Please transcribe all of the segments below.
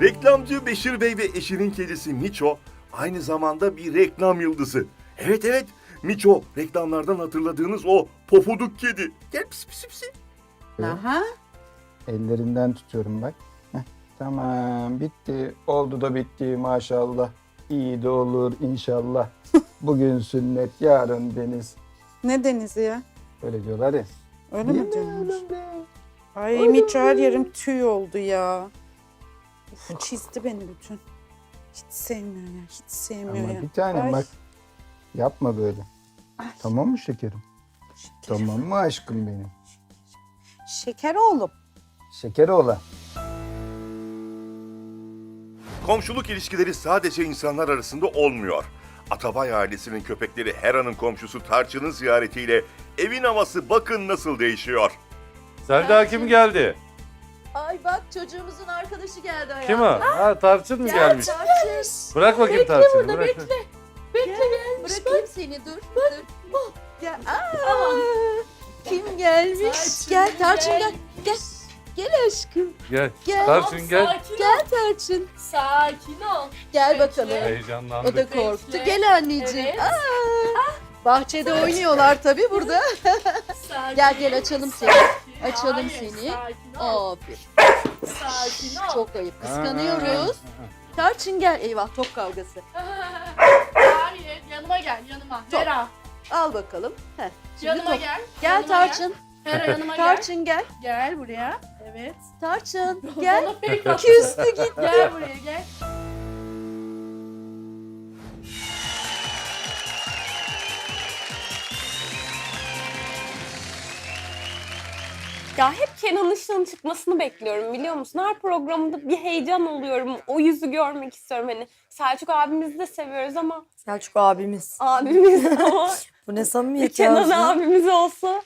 Reklamcı Beşir Bey ve eşinin kedisi Miço aynı zamanda bir reklam yıldızı. Evet evet Miço reklamlardan hatırladığınız o pofuduk kedi. Gel pis pis pis. Aha. Ellerinden tutuyorum bak. Heh, tamam bitti. Oldu da bitti maşallah. İyi de olur inşallah. Bugün sünnet, yarın deniz. Ne denizi ya? Öyle diyorlar ya. Öyle mi be? Ay Miço her yerim tüy oldu ya. Uf, çizdi beni bütün. Hiç sevmiyor ya. Hiç sevmiyor Ama ya. bir tanem Ay, bak. Yapma böyle. Ay. Tamam mı şekerim? şeker. Tamam mı aşkım benim? Şeker oğlum. Şeker oğlan. Komşuluk ilişkileri sadece insanlar arasında olmuyor. Atabay ailesinin köpekleri Hera'nın komşusu Tarçın'ın ziyaretiyle evin havası bakın nasıl değişiyor. Selda kim geldi? Ay bak çocuğumuzun arkadaşı geldi hayatım. Kim o? Ha Tarçın mı gelmiş? Tarçın. Bırak bakayım Bekle Tarçın'ı. burada, bırak. bekle. Bekle gelmiş. Bırakayım seni dur. dur. Gel. Aa, kim gelmiş? gel Tarçın gel. Gel. Gel aşkım. Gel. Gel. Tarçın gel. Sakin Gel. Tarçın. Sakin ol. Gel bakalım. Heyecanlandı. O da korktu. Bekle. Gel anneciğim. Evet. Aa, bahçede oynuyorlar tabii burada. Sakin. Gel gel açalım seni. Açalım Hayır, seni. Sakin ol. Aferin. Sakin ol. Çok ayıp. Kıskanıyoruz. Tarçın gel. Eyvah top kavgası. Hayır yanıma gel yanıma. Çok. Hera Al bakalım. Heh. Şimdi yanıma top. gel. Gel Yanıma Tarçın. Hera yanıma gel. Tarçın gel. Gel buraya. Evet. Tarçın gel. Bana fake attı. Küstü gitti. Gel buraya gel. Ya hep Kenan Işık'ın çıkmasını bekliyorum biliyor musun? Her programda bir heyecan oluyorum. O yüzü görmek istiyorum. Hani Selçuk abimizi de seviyoruz ama Selçuk abimiz. abimiz ama Bu ne samimiyet Kenan ya. abimiz olsa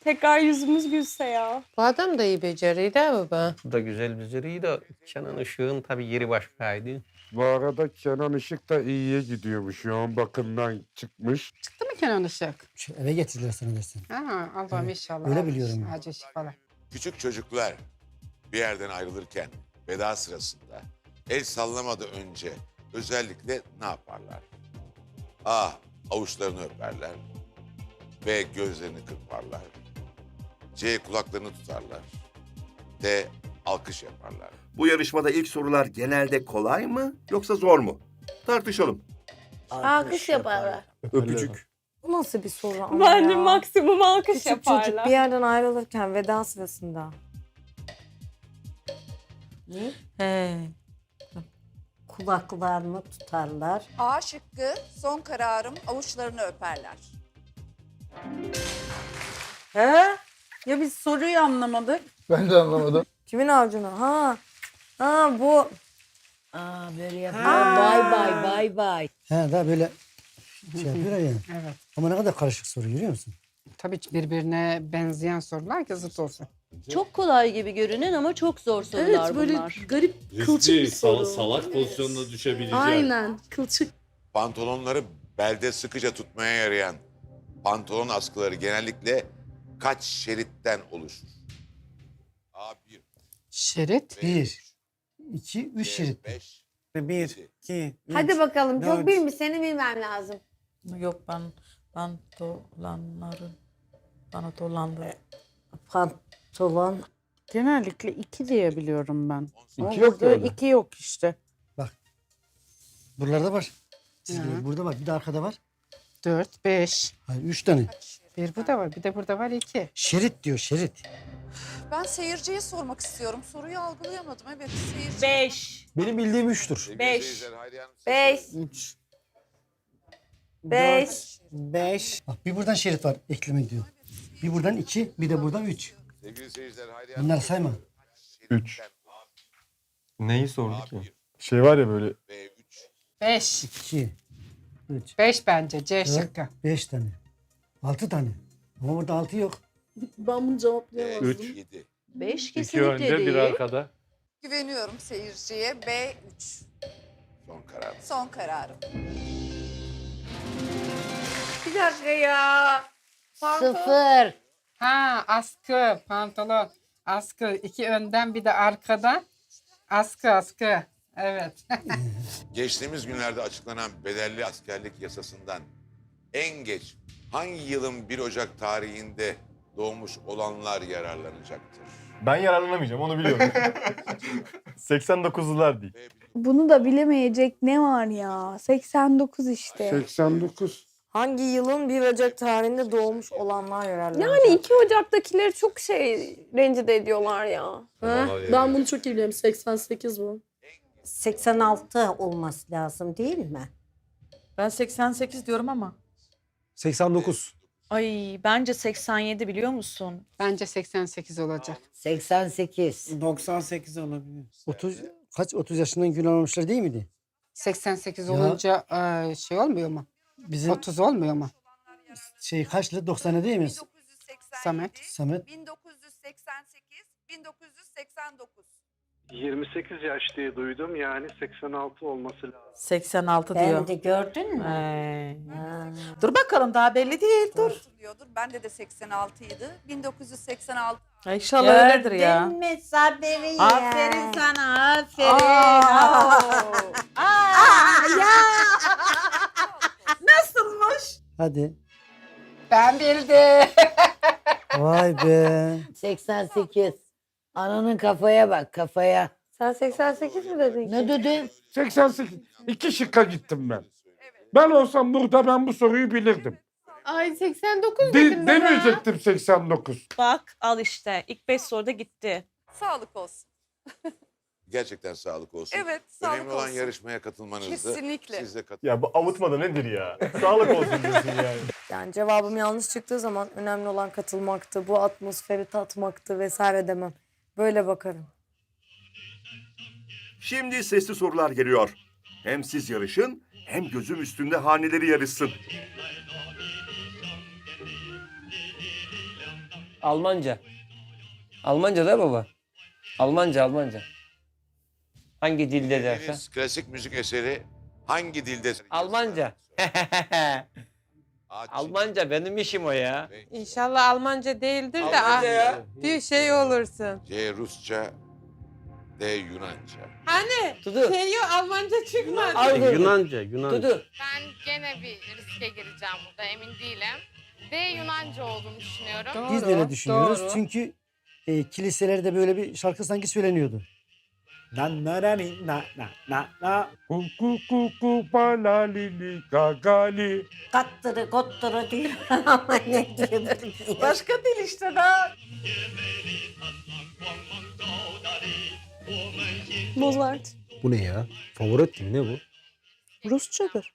tekrar yüzümüz gülse ya. Bu adam da iyi beceriyor değil mi be? Bu da güzel beceriyi de Kenan Işık'ın tabii yeri başkaydı. Bu arada Kenan Işık da iyiye gidiyormuş. Yoğun bakımdan çıkmış. Çıktı mı Kenan Işık? Şu eve getirdiler sana dersin. Ha, Allah'ım Evet, inşallah. öyle biliyorum. Acı şifalar. Küçük çocuklar bir yerden ayrılırken veda sırasında el sallamadan önce özellikle ne yaparlar? A. Avuçlarını öperler. B. Gözlerini kırparlar. C. Kulaklarını tutarlar. D. Alkış yaparlar. Bu yarışmada ilk sorular genelde kolay mı yoksa zor mu? Tartışalım. Alkış yaparlar. Öpücük. Bu nasıl bir soru ama Bence ya? maksimum alkış Küçük yaparlar. çocuk bir yerden ayrılırken veda sırasında. He. Kulaklarını tutarlar. A şıkkı son kararım avuçlarını öperler. He? Ya biz soruyu anlamadık. Ben de anlamadım. Kimin avucunu? Ha. Ha bu. Aa böyle yapıyor. Ha. Bay bay bay bay. He daha böyle şey yapıyor ya. Evet. Ama ne kadar karışık soru görüyor musun? Tabii ki birbirine benzeyen sorular ki zıt olsun. Çok kolay gibi görünen ama çok zor sorular Evet böyle bunlar. garip kılçık bir soru. salak pozisyonuna düşebileceği. Aynen kılçık. Pantolonları belde sıkıca tutmaya yarayan pantolon askıları genellikle kaç şeritten oluşur? A. 1, Şerit. Bir, iki, üç şerit. 5, Bir, iki, Hadi bakalım Dört. çok bilmiş seni bilmem lazım. Yok ben pantolonları bana dolandı. Pantolon. Genellikle iki diye biliyorum ben. Ama İki yok burada iki yok işte. Buralarda var. Hı. burada var. Bir de arkada var. Dört, beş. Hayır, üç tane. Bir burada var, bir de burada var iki. Şerit diyor şerit. Ben seyirciye sormak istiyorum. Soruyu algılayamadım. Evet seyirci. Beş. Benim bildiğim üçtür. Beş. Beş. Üç. Beş. beş, Bak bir buradan şerit var ekleme diyor. Bir buradan iki, bir de buradan üç. Sevgili seyirciler Hayriye Hanım, Bunları sayma. Üç. Neyi sordu. 1, Şey var ya böyle B. 3, Beş. İki, üç, Beş bence C şıkkı. beş tane. Altı tane. Ama burada altı yok. Ben bunu cevaplayamazdım. 3. 7. Beş İki kesinlikle önde değil. bir arkada. Güveniyorum seyirciye. B3. Son karar. Son kararım. Bir dakika ya. Sıfır. Ha askı, pantolon. Askı iki önden bir de arkadan. Askı askı. Evet. Geçtiğimiz günlerde açıklanan bedelli askerlik yasasından en geç hangi yılın 1 Ocak tarihinde doğmuş olanlar yararlanacaktır? Ben yararlanamayacağım onu biliyorum. 89'lular değil. Bunu da bilemeyecek ne var ya? 89 işte. 89. Hangi yılın 1 Ocak tarihinde doğmuş olanlar yararlanacak? Yani 2 Ocak'takileri çok şey rencide ediyorlar ya. Ben bunu çok iyi biliyorum. 88 bu. 86 olması lazım değil mi? Ben 88 diyorum ama. 89. Ay bence 87 biliyor musun? Bence 88 olacak. 88. 98 olabilir. 30 kaç 30 yaşından gün almamışlar değil miydi? 88 Ya. olunca e, şey olmuyor mu? Bizim 30 olmuyor mu? şey kaçlı 90'a değil mi? Samet. Samet 1988, 1989. 28 yaş diye duydum yani 86 olması lazım. 86 Ben de gördün mü? Ha. Dur bakalım daha belli değil dur. Bende de 86 idi. 1986. İnşallah öyledir ya. Gördün mü Saberi Aferin sana aferin. ya. Nasılmış? hadi. Ben bildim. Vay be. 88. Ananın kafaya bak kafaya. Sen 88 mi dedin? Ne dedin? 88. İki şıkka gittim ben. Ben olsam burada ben bu soruyu bilirdim. Ay 89 De, demeyecektim 89. Bak al işte ilk 5 soruda gitti. Sağlık olsun. Gerçekten sağlık olsun. Evet, sağlık Önemli olan olsun. yarışmaya katılmanızdı. Kesinlikle. Siz de katılın. Ya bu avutma da nedir ya? Sağlık olsun diyorsun yani. Yani cevabım yanlış çıktığı zaman önemli olan katılmaktı. Bu atmosferi tatmaktı vesaire demem. Böyle bakarım. Şimdi sesli sorular geliyor. Hem siz yarışın hem gözüm üstünde haneleri yarışsın. Almanca. Almanca da baba. Almanca, Almanca. Hangi dilde dersen? Klasik müzik eseri hangi dilde? Almanca. Ağaç- Almanca benim işim o ya. İnşallah Almanca değildir Almanca ya. bir şey olursun. C. Rusça. D. Yunanca. Hani? Dudu. Serio Almanca çıkmadı. Dudu. Yunanca, Yunanca. Dudu. Ben gene bir riske gireceğim burada emin değilim. D Yunanca olduğunu düşünüyorum. Biz de öyle düşünüyoruz. doğru. Çünkü e, kiliselerde böyle bir şarkı sanki söyleniyordu. Na na na ni, na na na na. Ku ku ku ku balalili gagali. Kattırı kottırı değil. Ama ne diyor? Başka dil işte daha. Mozart. Bu ne ya? Favorit ne bu? Rusçadır.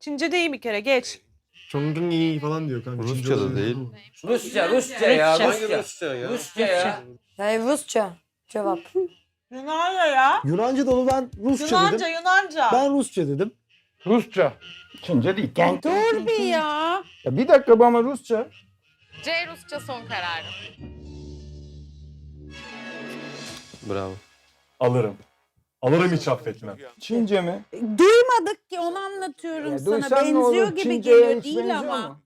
Çince değil bir kere geç. Çongdungi falan diyor kanka. Rusça da değil. Rusça, Rusça ya. Rusça. Rusça. Rusça ya? Rusça ya. Ya Rusça. Cevap. Yunanca ya. Yunanca da onu ben Rusça Yunanca dedim. Yunanca. Ben Rusça dedim. Rusça. Çince değil. Dur bir ya. Ya bir dakika bu ama Rusça. C Rusça son kararım. Bravo. Alırım. Alırım hiç affetmem. Çince mi? Duymadık ki onu anlatıyorum Ya sana. duysan ne Benziyor gibi Çince'ye geliyor değil ama. mu?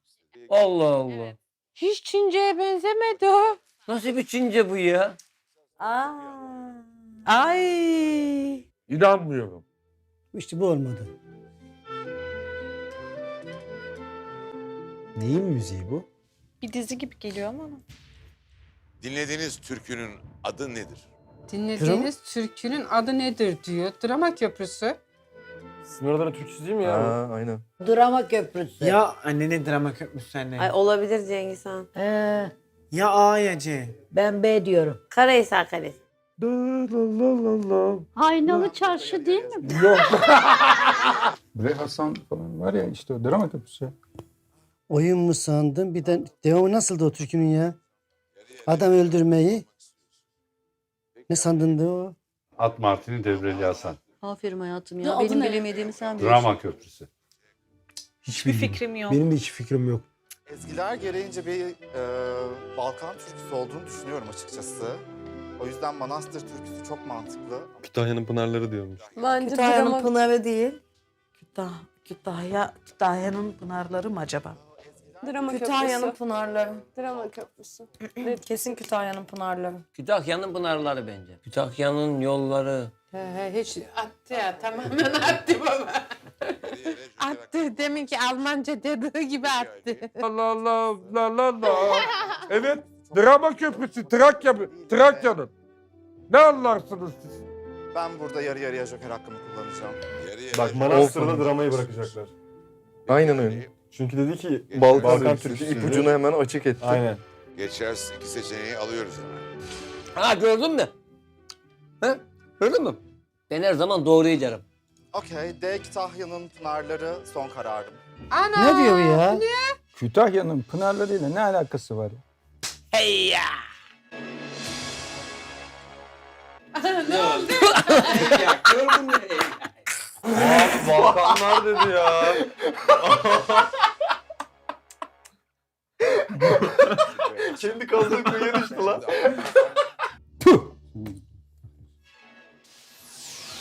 Allah Allah. Hiç Çince'ye benzemedi o. Nasıl bir Çince bu ya? Aa. Ay. İnanmıyorum. İşte bu olmadı. Neyin müziği bu? Bir dizi gibi geliyor ama. Dinlediğiniz türkünün adı nedir? Dinlediğiniz türkünün adı nedir diyor. Drama Köprüsü. Sizin oraların Türkçesi değil mi ya? Ha, aynen. Drama köprüsü. Ya anne ne drama köprüsü anne. Ay olabilir Cengiz Han. Ee, Ya A ya C. ben B diyorum. Karahisar Kalesi. La la la la la. Aynalı çarşı değil mi? Yok. Bre Hasan falan var ya işte o drama köprüsü. Oyun mu sandın? Bir de devamı nasıldı o türkünün ya? Adam öldürmeyi. Ne sandın da o? At Martini Devreli Hasan. Aferin hayatım ya. Ya adı Benim ne? bilemediğimi sen biliyorsun. Drama Köprüsü. Hiçbir fikrim yok. Benim de hiç fikrim yok. Ezgiler gereğince bir e, Balkan türküsü olduğunu düşünüyorum açıkçası. O yüzden Manastır türküsü çok mantıklı. Kütahya'nın pınarları diyormuş. Bence Kütahya'nın drama... Pınarı değil. Kütah, Kütahya, Kütahya'nın pınarları mı acaba? Drama Kütahya'nın köprüsü. pınarları. Drama köprüsü. Kesin Kütahya'nın pınarları. Kütahya'nın pınarları bence. Kütahya'nın yolları. He, he, hiç attı ya tamamen attı baba. attı demin ki Almanca dediği gibi attı. Allah Allah la la la. Evet drama köprüsü Trakya Trakya'nın. Ne anlarsınız siz? Ben burada yarı yarıya joker hakkımı kullanacağım. Bak Manastır'da dramayı bırakacaklar. Aynen öyle. Çünkü dedi ki Balkan, Balkan Türk'ü ipucunu hemen açık etti. Aynen. Geçersiz iki seçeneği alıyoruz hemen. Ha gördün mü? He? Gördün mü? Ben her zaman doğruyu derim. Okey, D Kütahya'nın pınarları son kararım. Ana! Ne diyor bu ya? Kütahya'nın pınarlarıyla ne alakası var ya? Hey ya! ne oldu? Gördün mü? Abi Balkanlar dedi ya. Kendi kazdığı kuyuya düştü lan.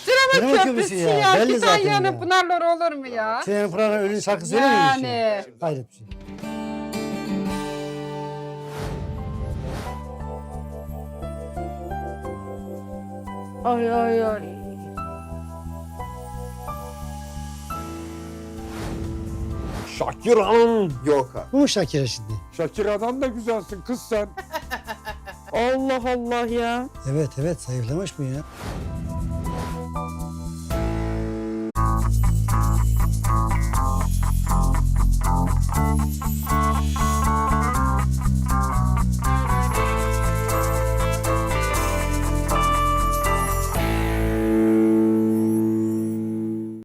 Drama köprüsü köprüsü ya. ya, belli zaten Kütahya'nın ya. pınarları olur mu ya? Senin Pınar'ın ölü şarkı söylemiyor musun? Yani. Hayret bir şey. Ay ay ay. Şakira'nın. Yok ha. Bu mu Şakira şimdi? Şakira'dan da güzelsin kız sen. Allah Allah ya. Evet evet zayıflamış bu ya.